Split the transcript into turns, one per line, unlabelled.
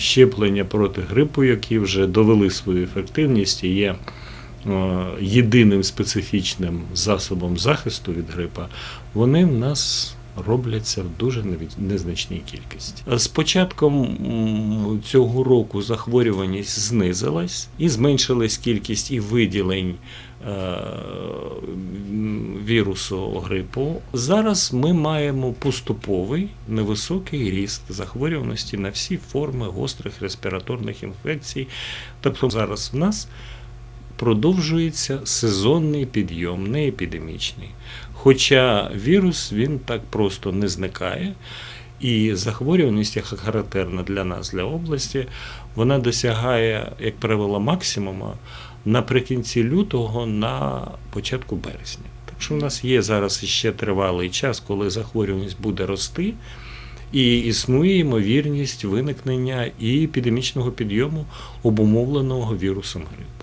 щеплення проти грипу, які вже довели свою ефективність і є е, єдиним специфічним засобом захисту від грипа, вони в нас робляться в дуже незначній кількості. З початком цього року захворюваність знизилась і зменшилась кількість і виділень е, вірусу грипу. Зараз ми маємо поступовий невисокий ріст захворюваності на всі форми гострих респіраторних інфекцій. Тобто зараз в нас продовжується сезонний підйом, не епідемічний. Хоча вірус він так просто не зникає, і захворюваність, яка характерна для нас, для області, вона досягає, як правило, максимуму наприкінці лютого на початку березня. Що в нас є зараз ще тривалий час, коли захворюваність буде рости, і існує ймовірність виникнення і епідемічного підйому обумовленого вірусом грипу.